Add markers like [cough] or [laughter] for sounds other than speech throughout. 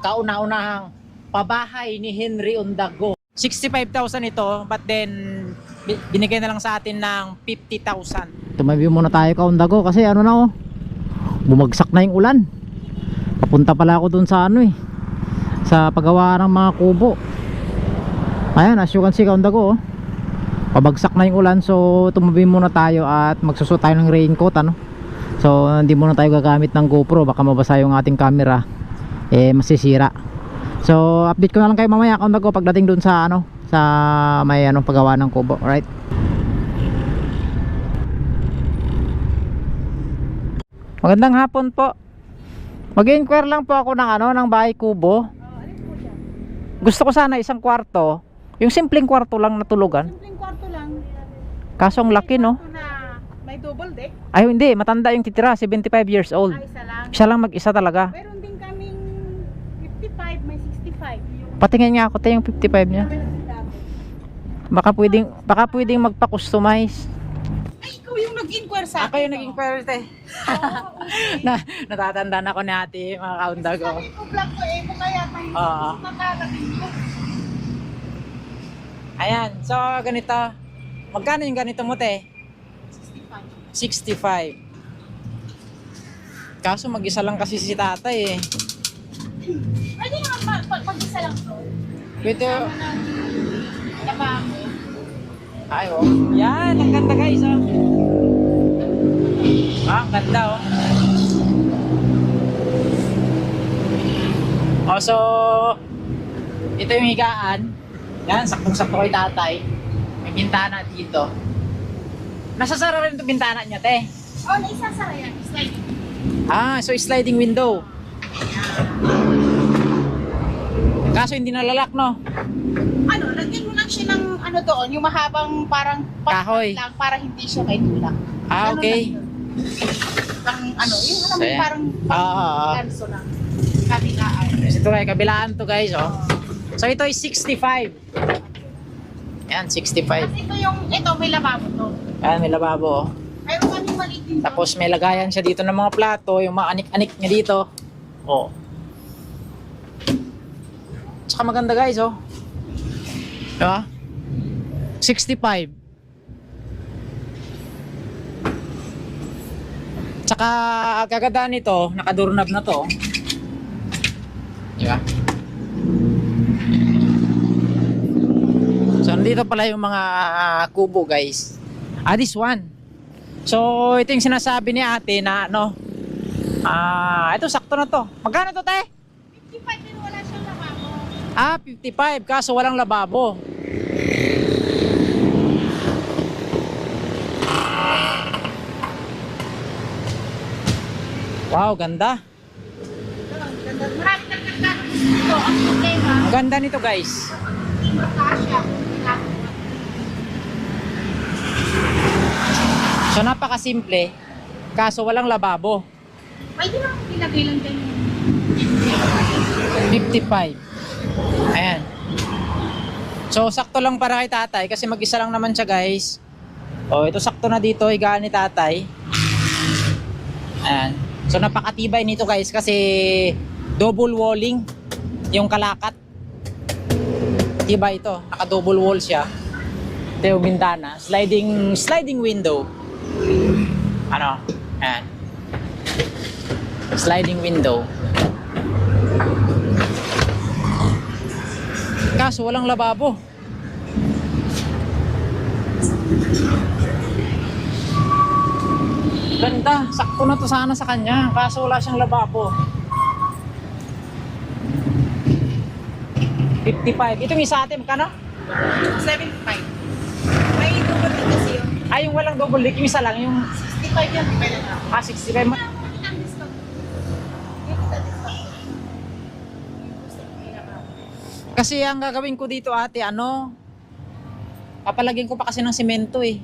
kauna-unahang pabahay ni Henry Ondago. 65,000 ito, but then bi- binigay na lang sa atin ng 50,000. Tumabi muna tayo ka Ondago kasi ano na oh. Bumagsak na yung ulan. Papunta pala ako dun sa ano eh. Sa paggawa ng mga kubo. Ayan, as you can see ka Ondago oh. Pabagsak na yung ulan so tumabi muna tayo at magsusot tayo ng raincoat ano. So hindi muna tayo gagamit ng GoPro baka mabasa yung ating camera eh masisira. So update ko na lang kayo mamaya kung bago pagdating dun sa ano sa may ano paggawa ng kubo, alright? Magandang hapon po. Mag-inquire lang po ako ng ano ng bahay kubo. Gusto ko sana isang kwarto, yung simpleng kwarto lang na tulugan. Simpleng kwarto lang. Kaso ang laki no. May double deck. Ay hindi, matanda yung titira, 75 years old. Ay, isa lang. Siya lang mag-isa talaga. Meron din kaming 55, may 65. Yung Patingin nga ako tayo yung 55 niya. Baka pwedeng baka pwedeng magpa-customize. Ay, ikaw yung nag-inquire sa Ako yung naging kwerte. [laughs] na natatandaan ako ni ate, mga kaundag ko. Sabi ko, vlog ko eh, kung kaya tayo Oo. nakarating ko. Ayan, so ganito. Magkano yung ganito mo, te? 65. 65. Kaso mag-isa lang kasi si tatay eh. Pwede naman pa- pa- pag-isa lang to. Pwede, lababo. ay oh. Yan, ang ganda guys oh. Ah, ang ganda oh. Oh, so, ito yung higaan. Yan, saktong-sakto kay tatay. May bintana dito. Nasasara rin ito bintana niya, te. Oh, naisasara yan. Slide. Ah, so sliding window. Kaso hindi nalalak, no? Ano, lagyan mo lang siya ng ano doon, yung mahabang parang Kahoy. lang para hindi siya may tulak. Ah, Ganun okay. lang yun. Pang ano, yung alam mo Ayan. parang Ah, ah, ah. kanso lang. Kabilaan. Ito kay kabilaan to guys, oh. So ito is 65. Yan, 65. Kasi ito yung, ito may lababo to. Yan, may lababo, oh. Mayroon kami maliit din Tapos may lagayan siya dito ng mga plato, yung mga anik-anik niya dito. Oh. Tsaka maganda guys, oh. Diba? 65. Tsaka kagandaan nito, nakadurnab na to. Diba? So, nandito pala yung mga ah, kubo guys. Ah, this one. So, ito yung sinasabi ni ate na ano, ah, ito sakto na to. Magkano to, te? 55 din wala siyang lababo. Ah, 55, kaso walang lababo. Wow, ganda. Ang ganda. Nito, guys. So, napakasimple. Kaso walang lababo. Pwede lang ilagay lang din yung 55. Ayan. So, sakto lang para kay tatay kasi mag-isa lang naman siya, guys. Oh, ito sakto na dito, higaan ni tatay. Ayan. So, napakatibay nito, guys, kasi double walling yung kalakat. Tibay ito. Naka-double wall siya. Ito yung bintana. Sliding, sliding window. Ano? Ayan. Sliding window. Kaso walang lababo. Ganda, sakto na to sana sa kanya. Kaso wala siyang lababo. 55. Itong isa ate, magkano? 75. May double din kasi yun. Ay, yung walang double deck, yung isa lang, yung 65 yan, pwede na. ah, 65. Ma- Pwede ang discount. Dito sa discount. Kasi ang gagawin ko dito ate, ano, papalagyan ko pa kasi ng semento eh.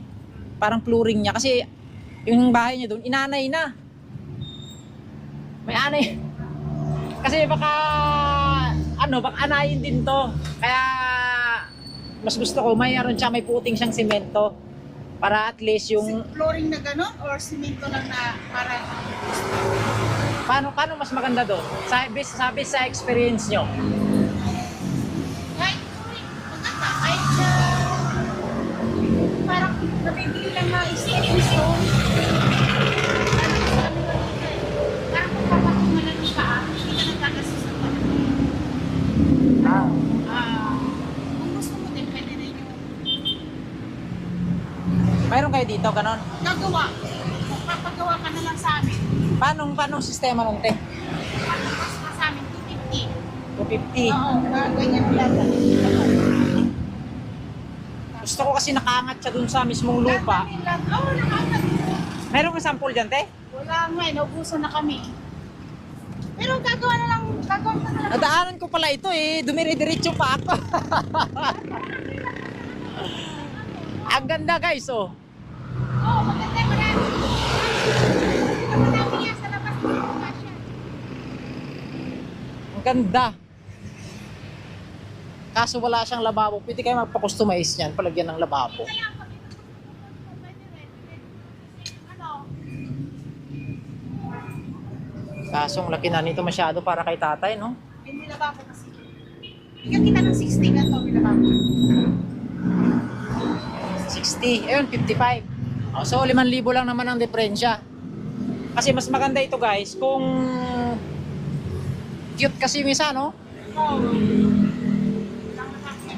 Parang flooring niya. Kasi yung bahay niya doon, inanay na. May anay. [laughs] Kasi baka, ano, baka anayin din to. Kaya, mas gusto ko, mayroon siya, may puting siyang semento. Para at least yung, Flooring na gano'n or simento lang na para Paano, paano mas maganda doon? Sabi, sabi sa experience nyo. Kahit, maganda, kahit sa, parang nabibili lang na stepping stone. Parang kung papatungan lang yung paa, hindi ka nagkagastos ng paa. Ah. Ah, kung gusto mo din, pwede rin yung Mayroon kayo dito, ganon? gagawa. Kung papagawa ka na lang sa amin, Paano, paano sistema nun, te? ka sa amin, 250. 250. Oo, ah, ganyan lang. Gusto ko kasi nakaangat siya dun sa mismong lupa. Oo. Meron kang sample dyan, te? Wala nga, eh, naubusan na kami. Pero gagawa na lang, gagawa na lang. Nadaanan ko pala ito eh. Dumire-diretso pa ako. [laughs] Ang ganda guys, oh. Oo, oh, maganda, marami. Marami yan sa labas. Marami siya. Ang ganda. Kaso wala siyang lababo. Pwede kayo magpa-customize niyan. Palagyan ng lababo. Kaso ang laki na nito masyado para kay tatay, no? may nilababo kasi. Bigyan kita ng 60 na to, nilababo. 60. Ayun, 55. Oh, so, 5,000 lang naman ang diferensya. Kasi mas maganda ito guys kung cute kasi yung isa, no? Oo.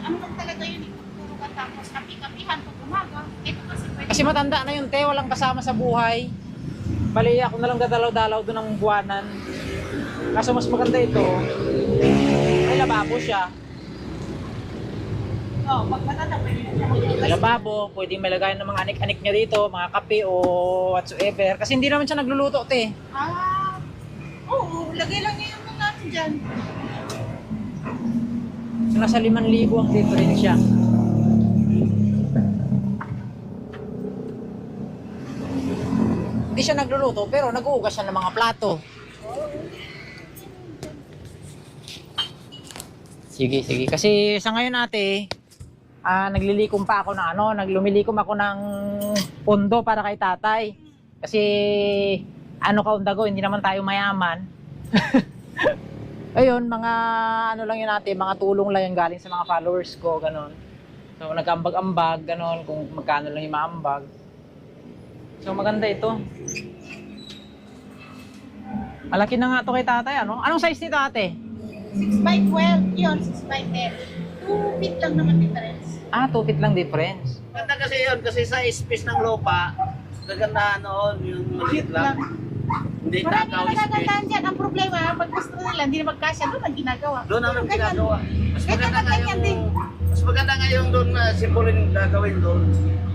Ano lang talaga yun, ka tapos kapi-kapihan pag umaga. Ito kasi pwede. Kasi matanda na yung te, walang kasama sa buhay. Bali, ako na lang dadalaw-dalaw doon ng buwanan. Kaso mas maganda ito, may lababo siya. Oo, pag matanda, pwede na siya. May lababo, pwedeng may ng mga anik-anik niya dito, mga kape o whatsoever. Kasi hindi naman siya nagluluto, te. Ah, oo, lagay lang niya yung dyan. Nasa 5,000 ang diferensya. Hindi siya nagluluto, pero nag-uugas siya ng mga plato. Sige, sige. Kasi sa ngayon ate, ah naglilikom pa ako ng ano, naglumilikom ako ng pondo para kay tatay. Kasi ano ka undago, hindi naman tayo mayaman. [laughs] Ayun, mga ano lang yun natin, mga tulong lang yung galing sa mga followers ko, ganon. So, nag-ambag-ambag, ganon, kung magkano lang yung maambag. So, maganda ito. Malaki na nga to kay tatay, ano? Anong size nito ate? 6 by 12, yun, 6 by 10. 2 feet lang naman difference. Ah, 2 feet lang difference. Ganda kasi yun, kasi sa space ng lupa, kagandahan noon yung maliit lang. Hindi Marami takaw nagagandaan dyan. Ang problema, pag gusto nila, hindi na magkasya, doon ang ginagawa. Doon ang Ganyan. ginagawa. Mas Ganyan maganda nga ganyan din. yung, mas maganda nga yung doon na simple yung gagawin doon.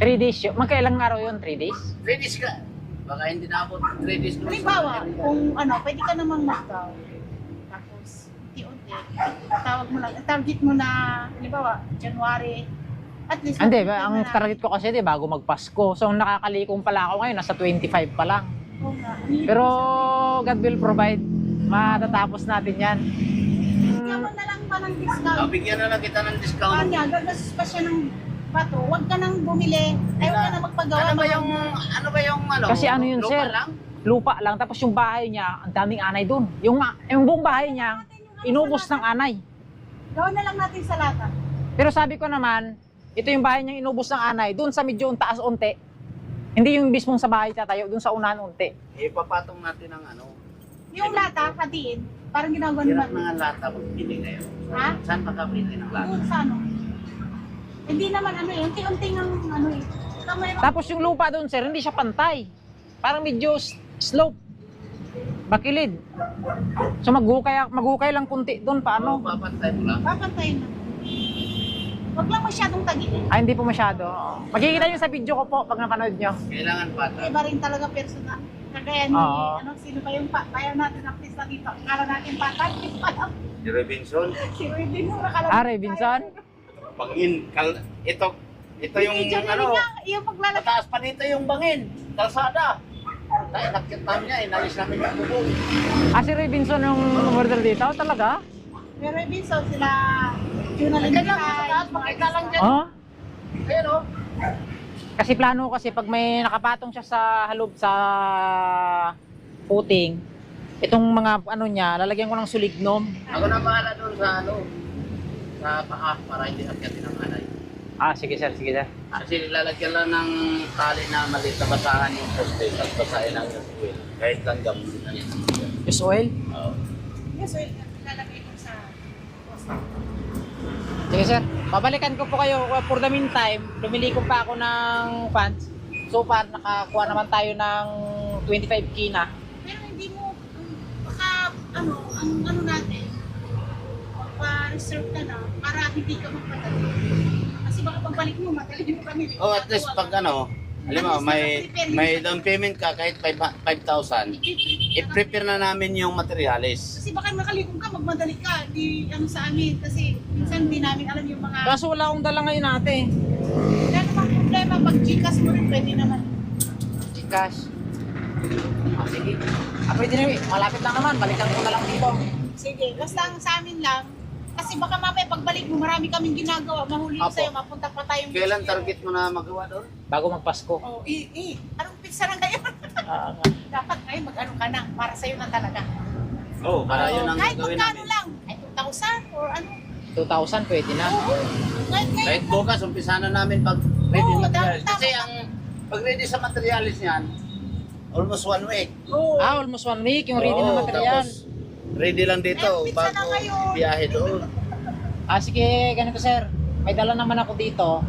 3 days yun. Magkailang araw yun? 3 days? 3 days ka. Baka hindi na abot 3 days doon. Halimbawa, kung ano, pwede ka namang mag-down. Tapos, unti-unti. Tawag mo lang, target mo na, halimbawa, January. At least, Hindi, ang target ko kasi di bago magpasko. So, ang nakakalikong pala ako ngayon, nasa 25 pa lang. Pero, God will provide. Matatapos natin yan. Bigyan mo na lang pa ng Ah, discount. bigyan na lang kita ng discount. Kanya, gagastos pa siya ng bato. Huwag ka nang bumili. Ay, huwag ka na magpagawa. Ano ba ng- yung, ano ba yung, ano? Kasi ano yun, lupa sir? lang? Lupa lang. Tapos yung bahay niya, ang daming anay dun. Yung, yung buong bahay niya, inubos ng anay. Gawin na lang natin sa lata. Pero sabi ko naman, ito yung bahay niya inubos ng anay. Doon sa medyo taas unti. Hindi yung mismong sa bahay tatayo, doon sa unahan unti. Ipapatong natin ng ano. Yung lata, hatiin. Parang ginagawa Hirap Mami. na nga lata magbili ngayon. Ha? Saan makabili ng lata? Doon sa ano. Hindi naman ano eh. Unti-unti ng ano eh. Ito may Tapos yung lupa doon, sir, hindi siya pantay. Parang medyo s- slope. Bakilid. So maghukay, maghukay lang kunti doon, Ano? paano? Papantay mo lang. papantayin na. Huwag lang masyadong tagilid. Ay, hindi po masyado. Makikita nyo sa video ko po pag napanood nyo. Kailangan pata. Iba rin talaga personal. Kagaya ni, Oo. ano, sino pa yung pa, kaya natin ang pista dito. Akala natin patay. Hindi pa lang. Si Robinson, [laughs] Si Ruben mo, akala Ah, natin Robinson? bangin, kal, ito, ito yung, Yung, yung, ano, yung paglalagay. mataas pa dito yung bangin, kalsada. Dahil nakit namin niya, inalis namin yung bubong. Ah, si Robinson yung murder dito? Talaga? Pero Robinson, sila, Ganyan lang, sa taas, makita lang dyan. Oh? Ayan o. Kasi plano ko kasi pag may nakapatong siya sa halog sa footing, Itong mga ano niya, lalagyan ko ng sulignom. Ako na bahala doon sa ano, sa paa para hindi akyatin ang alay. Ah, sige sir, sige sir. Kasi lalagyan lang ng tali na maliit na basahan yung poste at basahin ang oil. Kahit lang gamot na yan. Use oil? Oo. Yes, well, lalagay ko sa Sige sir, babalikan ko po kayo for the meantime. Lumiliko pa ako ng funds. So far, nakakuha naman tayo ng 25k na. Pero hindi mo, baka, ano, ang ano natin, pa-reserve ka na para hindi ka magpadali. Kasi baka pagbalik mo, madali mo kami. Oh, at least pag ano, alam mo, may, may down payment ka kahit 5 5,000, i-prepare na namin yung materialis. Kasi baka nakalikom ka, magmadali ka, di ano sa amin. Kasi minsan hindi namin alam yung mga... Kaso wala akong dala ngayon ate. Wala namang problema, pag Gcash mo rin pwede naman. Gcash. Ah, sige. Ah, pwede na, malapit lang naman. Balikan ko na lang dito. Sige, basta ang sa amin lang, kasi baka mamaya pagbalik mo, marami kaming ginagawa, mahuli Apo. sa'yo, mapunta pa tayong... Kailan target mo na magawa doon? Bago magpasko. Oh, eh, eh, anong pizza na ngayon? [laughs] Ah, nga. Dapat ngayon mag-ano ka na, para sa'yo na talaga. Oo, oh, para yun ang Kahit gawin magkano namin. lang, ay 2,000 or ano. 2,000 pwede na. Oo, kahit ngayon. Kahit bukas, umpisa na namin pag ready Oo, materialis. tama, Kasi ang pag ready sa materialis niyan, almost one week. Oo. Ah, almost one week yung ready na Oo, material. Tapos, ready lang dito Eh, pizza na bago biyahe doon. Ah, sige, ganito sir. May dala naman ako dito.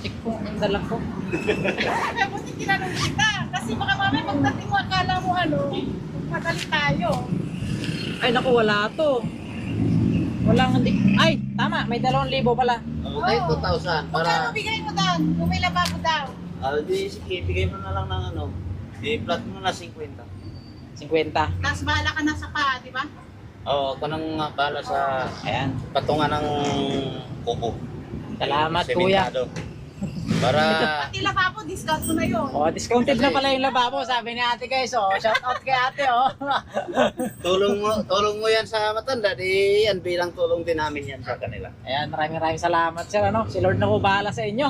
Check ko yung dala ko. Kaya buti tinanong kita. Kasi baka mamaya pagdating mo, akala mo ano, madali tayo. Ay, naku, wala to. Wala nga di... Ay, tama. May dalawang libo pala. Oh, kahit Oo. 2,000 Magkano para bigay mo doon? Kung may lababo daw. Ah, di sige, bigay mo na lang ng ano. I-flat mo na 50. 50. Tapos bahala ka na sa paa, di ba? Oo, ako nang bala sa Ayan. patungan ng kubo. Salamat, Sementado. Para [laughs] Pati lababo, discount mo na yun. Oh, discounted na pala yung lababo, sabi ni ate guys. Oh, shout out kay ate, oh. [laughs] tulong mo, tulong mo yan sa matanda, di yan bilang tulong din namin yan sa kanila. Ayan, maraming maraming salamat sir, ano. Si Lord na ko bahala sa inyo.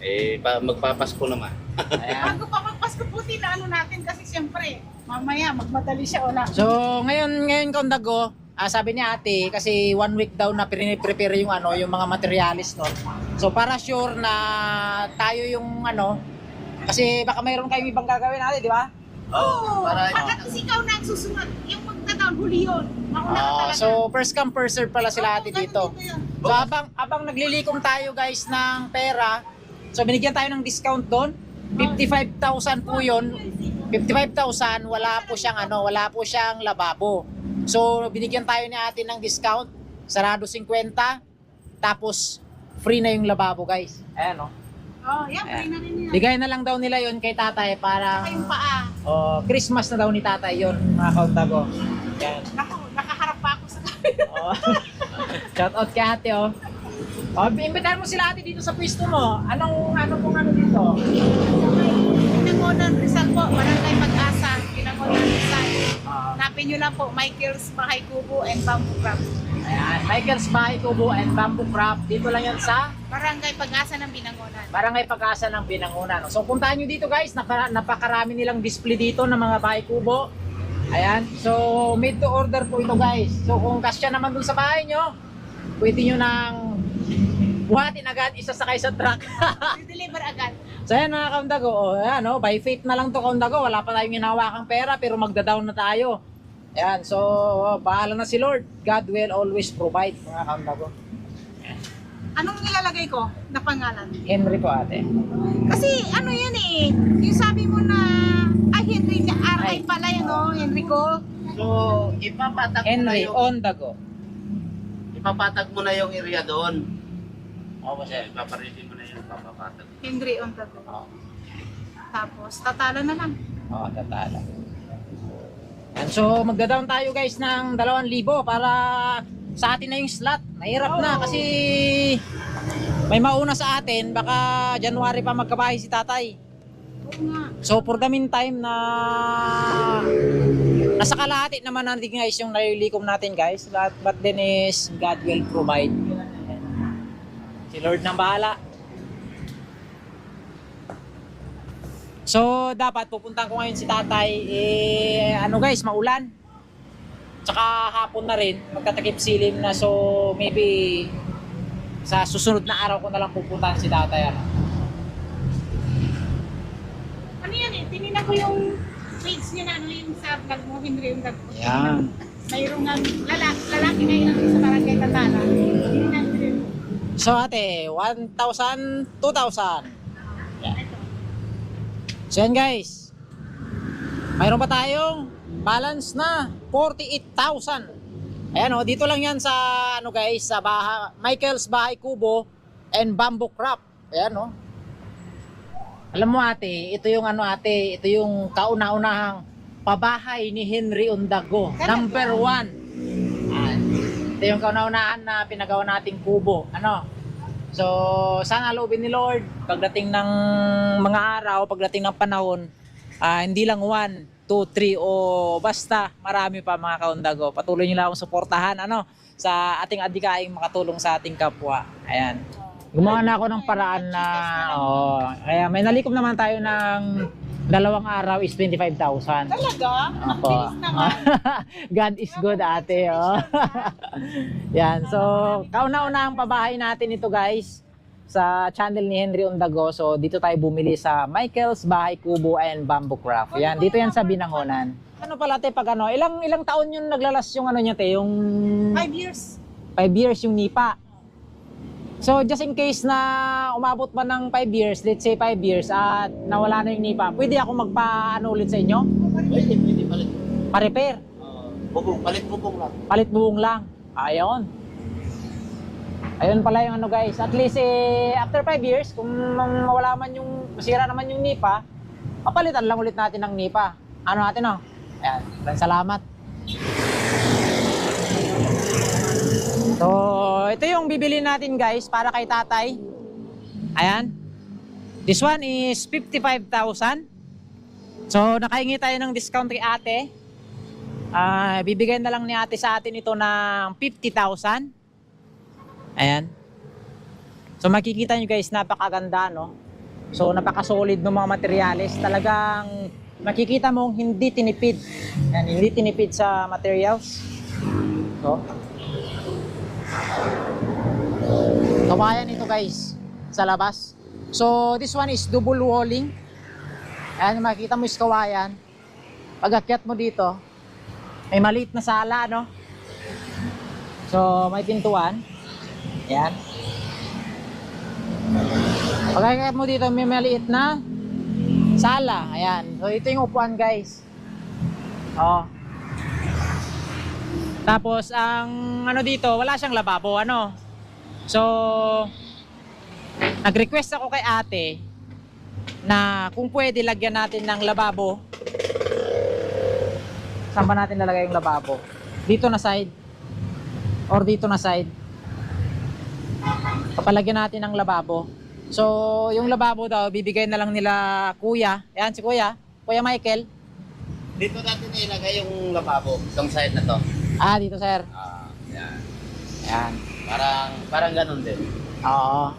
Eh, pa, magpapasko naman. Ayan. [laughs] Bago pa magpasko puti na ano natin kasi siyempre, mamaya magmadali siya na. So, ngayon, ngayon Kondago, ah, sabi ni ate, kasi one week daw na prepare yung ano, yung mga materialis nun. So, para sure na tayo yung ano, kasi baka mayroon kayong ibang gagawin natin, di ba? Oo, para- para kasi ikaw na ang susunod. Yung magkataon, huli yun. Mauna ka Ah, talaga. so, first come, first serve pala sila ate dito. So, habang, habang naglilikom tayo guys ng pera, so binigyan tayo ng discount doon. 55,000 po yun. 55,000, wala po siyang ano, wala po siyang lababo. So, binigyan tayo ni ate ng discount. Sarado 50. Tapos, free na yung lababo guys. Ayan o. Oh, yan, free na rin yan. Bigay na lang daw nila yon kay tatay para Saka yung paa. oh, Christmas na daw ni tatay yon mga kauntago. Yan. Naku, nakaharap pa ako sa Oh. Shout out kay ate oh. Oh, imbitahan mo sila ate dito sa pwesto mo. Anong ano pong ano dito? Po, Barangay Pag-asa. Ah, Hanapin nyo lang po, Michael's Bahay Kubo and Bamboo Crab. ayan, Michael's Bahay Kubo and Bamboo Craft. Dito lang yan sa Barangay Pag-asa ng Binangonan. Barangay Pag-asa ng Binangunan. So puntahan nyo dito guys, Napa, napakarami nilang display dito ng mga bahay kubo. Ayan, so made to order po ito guys. So kung kasya naman dun sa bahay nyo, pwede nyo nang buhatin agad, isasakay sa truck. [laughs] I-deliver agad. So ayan mga kaundago, oh, ayan, oh, by faith na lang to kaundago, wala pa tayong hinawakang pera pero magda-down na tayo. Ayan, so oh, bahala na si Lord. God will always provide mga kaundago. Anong nilalagay ko na pangalan? Henry po ate. Kasi ano yan eh, yung sabi mo na, ay Henry. RI pala yun no, Henry ko. So, ipapatag mo na Henry yung, on the go. ipapatag mo na yung area doon. Opo Kasi ipapaready mo na yung papapatag. Henry on the go. Oo, Tapos, tatalo na lang. oh, tatala. Yan, so magda-down tayo guys ng 2,000 para sa atin na yung slot. Mahirap na kasi may mauna sa atin, baka January pa magkabahay si tatay. Oo nga. So for the meantime na nasa kalahati naman natin guys yung nalilikom natin guys. But, but then is God will provide. Si Lord nang bahala. So, dapat pupuntahan ko ngayon si tatay, eh, ano guys, maulan. Tsaka hapon na rin, magtatakip silim na. So, maybe sa susunod na araw ko na lang pupuntahan si tatay. Ano? Ano yan eh, tinignan ko yung page niya na ano yung sa vlog mo, Henry yung vlog mo. Yan. Mayroong ang lalaki, lalaki ngayon sa barangay ko yun. So, ate, 1,000, 2,000. So, yan guys. Mayroon pa tayong balance na 48,000. Ayan o, dito lang yan sa ano guys, sa baha, Michael's Bahay Kubo and Bamboo Crop. Ayan o. Alam mo ate, ito yung ano ate, ito yung kauna-unahang pabahay ni Henry Ondago. Number one. Ito yung kauna-unahan na pinagawa nating kubo. Ano? So, sana loobin ni Lord pagdating ng mga araw, pagdating ng panahon, ah, hindi lang 1, 2, 3 o basta marami pa mga kaundago. Patuloy niyo lang akong suportahan ano sa ating adikaing makatulong sa ating kapwa. Ayan. Gumawa na ako ng paraan na oh, kaya may nalikom naman tayo ng dalawang araw is 25,000. Talaga? Opo. [laughs] God is good ate. Oh. Yan. So, kauna-una ang pabahay natin ito guys sa channel ni Henry Ondago. So, dito tayo bumili sa Michael's Bahay Kubo and Bamboo Craft. Yan. Dito yan sa Binangonan. Ano pala te pag ano, ilang ilang taon yung naglalas yung ano niya te, yung Five years. 5 years yung nipa. So, just in case na umabot pa ng 5 years, let's say 5 years, at nawala na yung nipa, pwede ako magpa-ano ulit sa inyo? Pwede, pwede palit. Pa-repair? Uh, bubong, palit bubong lang. palit buong lang. Ayun. Ayun pala yung ano guys. At least eh, after 5 years, kung mawala man yung, masira naman yung nipa, papalitan lang ulit natin ng nipa. Ano natin oh? Ayan. Salamat. So, ito yung bibili natin guys para kay tatay. Ayan. This one is 55,000. So, nakahingi tayo ng discount kay ate. Ah, bibigay na lang ni ate sa atin ito ng 50,000. Ayan. So makikita nyo guys, napakaganda no. So napaka-solid ng mga materyales. Talagang makikita mong hindi tinipid. Ayan, hindi tinipid sa materials. So. Kawayan ito guys sa labas. So this one is double walling. Ayan, makikita mo is kawayan. Pag mo dito, may maliit na sala, no? So, may pintuan. Ayan. Pag akyat mo dito, may maliit na sala. Ayan. So, ito yung upuan, guys. Oh. Tapos, ang ano dito, wala siyang lababo, ano? So, nag-request ako kay ate na kung pwede lagyan natin ng lababo Saan ba natin lalagay yung lababo? Dito na side? Or dito na side? Papalagyan natin ng lababo. So, yung lababo daw, bibigay na lang nila kuya. Ayan si kuya. Kuya Michael. Dito natin ilagay yung lababo, itong side na to. Ah, dito sir. Ah, yan. Ayan. Parang, parang ganun din. Oo.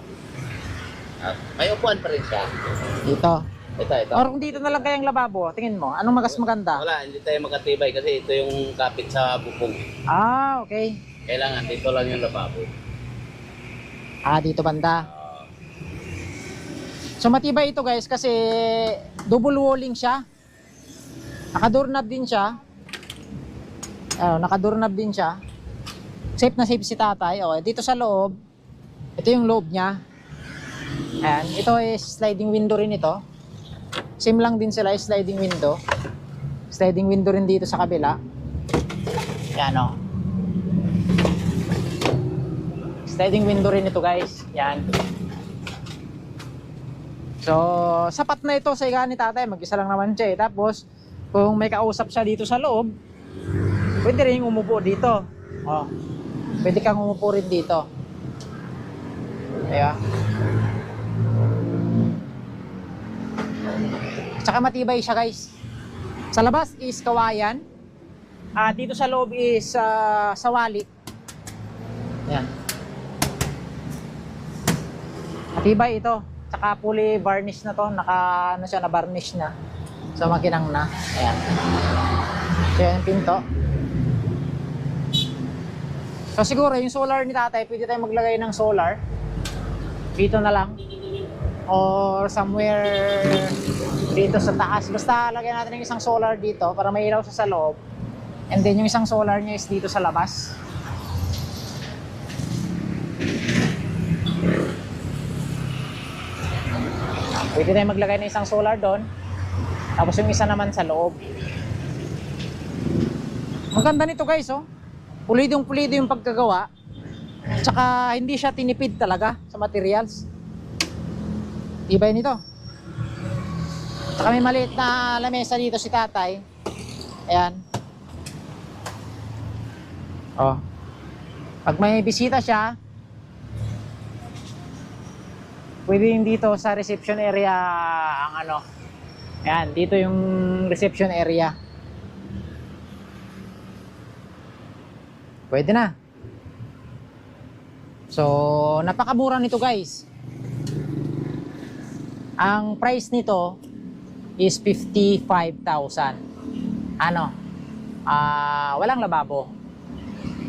At may upuan pa rin siya. Dito. Ito, ito. Or kung dito na lang kayang lababo, tingin mo, anong magas maganda? Wala, hindi tayo magkatibay kasi ito yung kapit sa bubong. Ah, okay. Kailangan dito lang yung lababo. Ah, dito banda. Ah, So matibay ito guys kasi double walling siya. Naka-doorknob din siya. Ayun, naka-doorknob din siya. Safe na safe si tatay. Oh, dito sa loob, ito yung loob niya. Ayan, ito is sliding window rin ito. Same lang din sila, sliding window. Sliding window rin dito sa kabila. Yan oh. Sliding window rin ito guys. Yan. So, sapat na ito sa higaan ni tatay. Mag-isa lang naman siya eh. Tapos, kung may kausap siya dito sa loob, pwede rin umupo dito. Oh. Pwede kang umupo rin dito. Kaya. Tsaka matibay siya guys. Sa labas is kawayan. Ah, dito sa loob is ah, sawali. Yan. Matibay ito. Tsaka fully varnish na to. Naka, ano siya, na varnish na. So, makinang na. Ayan. So, yan pinto. So, siguro, yung solar ni tatay, pwede tayong maglagay ng solar. Dito na lang. Or somewhere dito sa taas. Basta lagyan natin ng isang solar dito para may ilaw sa loob. And then yung isang solar niya is dito sa labas. Pwede tayong maglagay ng isang solar doon. Tapos yung isa naman sa loob. Maganda nito guys oh. Pulidong pulido yung pagkagawa. Tsaka hindi siya tinipid talaga sa materials. Tibay nito. Tsaka may maliit na lamesa dito si tatay. Ayan. Oh. Pag may bisita siya, pwede yung dito sa reception area ang ano. Ayan, dito yung reception area. Pwede na. So, napakamura nito guys. Ang price nito is 55,000. Ano? Ah, walang lababo.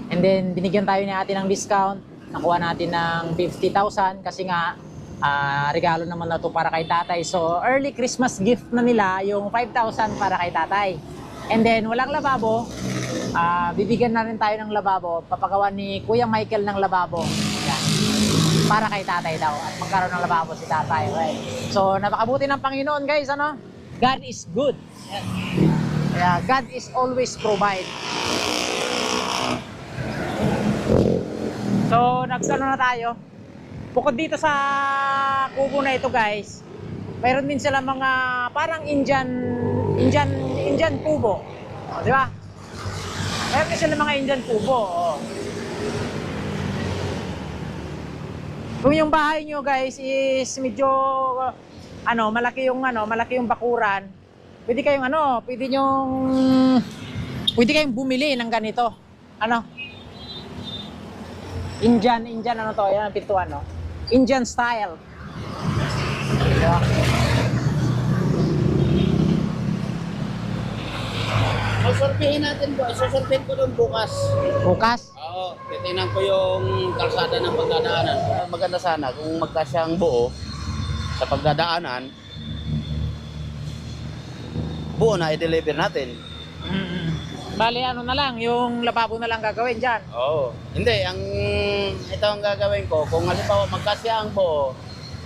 And then binigyan tayo ni ate ng discount. Nakuha natin ng 50,000 kasi nga ah, regalo naman na to para kay tatay. So, early Christmas gift na nila yung 5,000 para kay tatay. And then, walang lababo. Ah, bibigyan na rin tayo ng lababo. Papagawa ni Kuya Michael ng lababo. Yan. Para kay tatay daw. At magkaroon ng lababo si tatay. Right? So, napakabuti ng Panginoon guys. Ano? God is good. Yan. Kaya God is always provide. So, nagsano na tayo. Bukod dito sa kubo na ito, guys, mayroon din sila mga parang Indian Indian Indian kubo. O, di ba? Mayroon din sila mga Indian kubo. O. Kung yung bahay nyo, guys, is medyo ano, malaki yung ano, malaki yung bakuran. Pwede kayong ano, pwede yung pwede kayong bumili ng ganito. Ano? Indian, Indian ano to? Yan ang pintuan, no? Indian style. Diba? Susurpihin natin po. Susurpihin ko doon bukas. Bukas. Oo, titingnan ko yung kalsada ng pagdadaanan. Maganda sana kung magkasyang buo sa pagdadaanan, buo na i-deliver natin. Mm-mm. Bali, ano na lang, yung lababo na lang gagawin dyan. Oo. Hindi, ang ito ang gagawin ko. Kung halimbawa magkasya ang buo,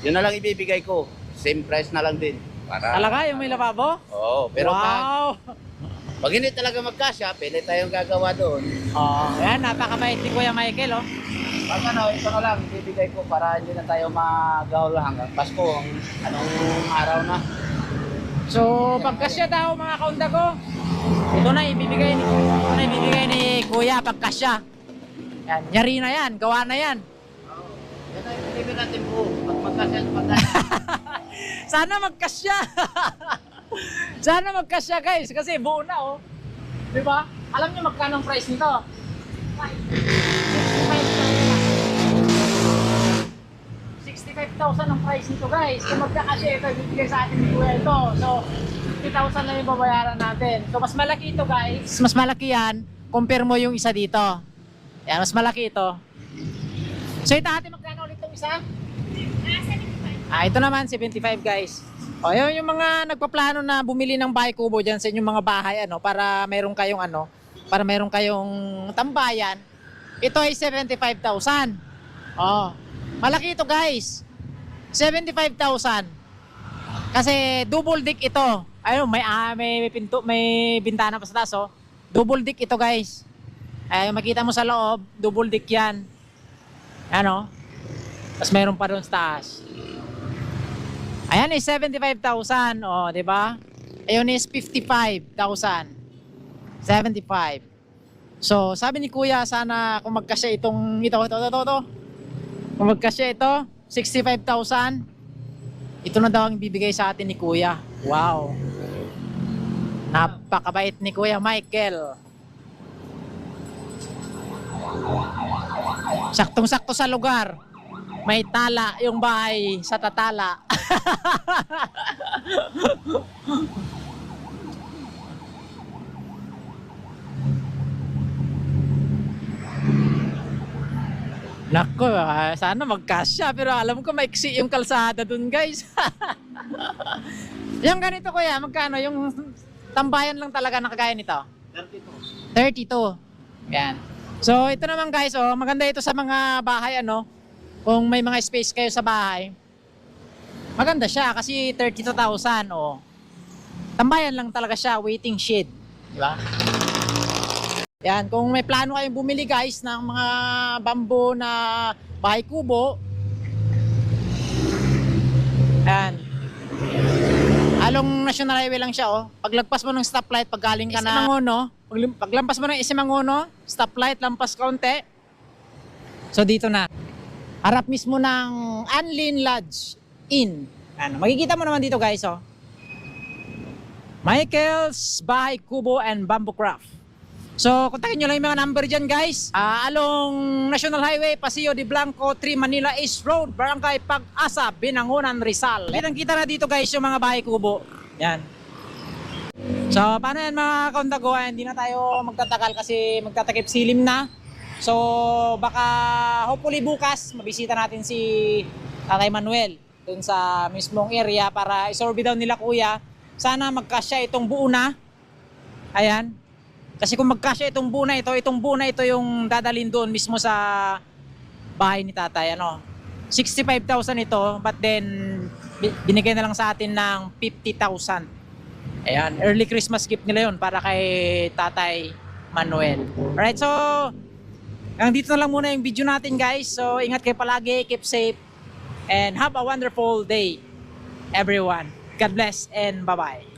yun na lang ibibigay ko. Same price na lang din. Para, Talaga, yung may lababo? Oo, pero wow! pag hindi talaga magkasya, pili tayong gagawa doon. Oo, yan, napakabait ni Kuya Michael, oh. Pag ano, ito na lang ibibigay ko para hindi na tayo magawal hanggang Pasko. Ang anong araw na. So, pagkasya daw mga kaunda ko, ito na ibibigay ni, ito na ibibigay ni Kuya pagkasya. Yan, nyari na yan, gawa na yan. Yan na yung deliver natin po. Pag magkasya pagdadaanan. [laughs] Sana magkasya. [laughs] Sana magkasya guys kasi buo na oh. 'Di ba? Alam niyo magkano ang price nito? 65,000 ang price nito guys. Kung magkakasya ito, ibibigay sa atin ni Kuya ito. So, 50,000 lang yung babayaran natin. So, mas malaki ito guys. Mas malaki yan. Compare mo yung isa dito. Yan, mas malaki ito. So, ito ate, magkano ulit itong isa? Ah, ito naman, 75 guys. O, yun yung mga nagpaplano na bumili ng bahay kubo dyan sa inyong mga bahay, ano, para meron kayong, ano, para meron kayong tambayan. Ito ay 75,000. Oh, malaki ito guys. 75,000. Kasi double deck ito. Ayun, may, ah, may, may pinto, may bintana pa sa taas, oh. Double deck ito guys. Ay, makita mo sa loob, double deck yan. Ano? Tapos meron pa doon sa taas. Ayan is 75,000, oh, 'di ba? Ayun is 55,000. 75. So, sabi ni Kuya, sana kung magkasya itong ito, ito, ito, ito, ito. Kung magkasya ito, 65,000. Ito na daw ang bibigay sa atin ni Kuya. Wow. Napakabait ni Kuya Michael. Saktong-sakto sa lugar. May tala yung bahay sa tatala. [laughs] Nako, ah, sana magkasya pero alam ko maiksi yung kalsada dun guys. [laughs] yung ganito kuya, magkano? Yung tambayan lang talaga na kagaya nito? 32. Yan. So ito naman guys, oh, maganda ito sa mga bahay ano. Kung may mga space kayo sa bahay. Maganda siya kasi 32,000 oh. Tambayan lang talaga siya, waiting shed, di ba? Yan, kung may plano kayong bumili guys ng mga bamboo na bahay kubo. Yan. Along National Highway lang siya oh. Paglagpas mo ng stoplight pag galing ka na paglim- paglampas mo ng Isimangono, stoplight lampas kaunti. So dito na. Harap mismo ng Anlin Lodge Inn. Ano, makikita mo naman dito guys oh. Michael's Bahay Kubo and Bamboo Craft. So, kontakin nyo lang yung mga number dyan guys. Ah, along National Highway, Paseo de Blanco, 3 Manila East Road, Barangay Pag-asa, Binangonan, Rizal. Kitang kita na dito guys yung mga bahay kubo. Yan. So, paano yan mga kaundago? Hindi na tayo magtatagal kasi magtatakip silim na. So, baka hopefully bukas, mabisita natin si Tatay Manuel dun sa mismong area para isorbe daw nila kuya. Sana magkasya itong buo na. Ayan. Kasi kung magkasya itong buo na ito, itong buo na ito yung dadalhin doon mismo sa bahay ni tatay. Ano? 65,000 ito, but then bi- binigay na lang sa atin ng 50,000. Ayan, early Christmas gift nila yon para kay tatay Manuel. Alright, so hanggang dito na lang muna yung video natin guys. So ingat kayo palagi, keep safe, and have a wonderful day everyone. God bless and bye-bye.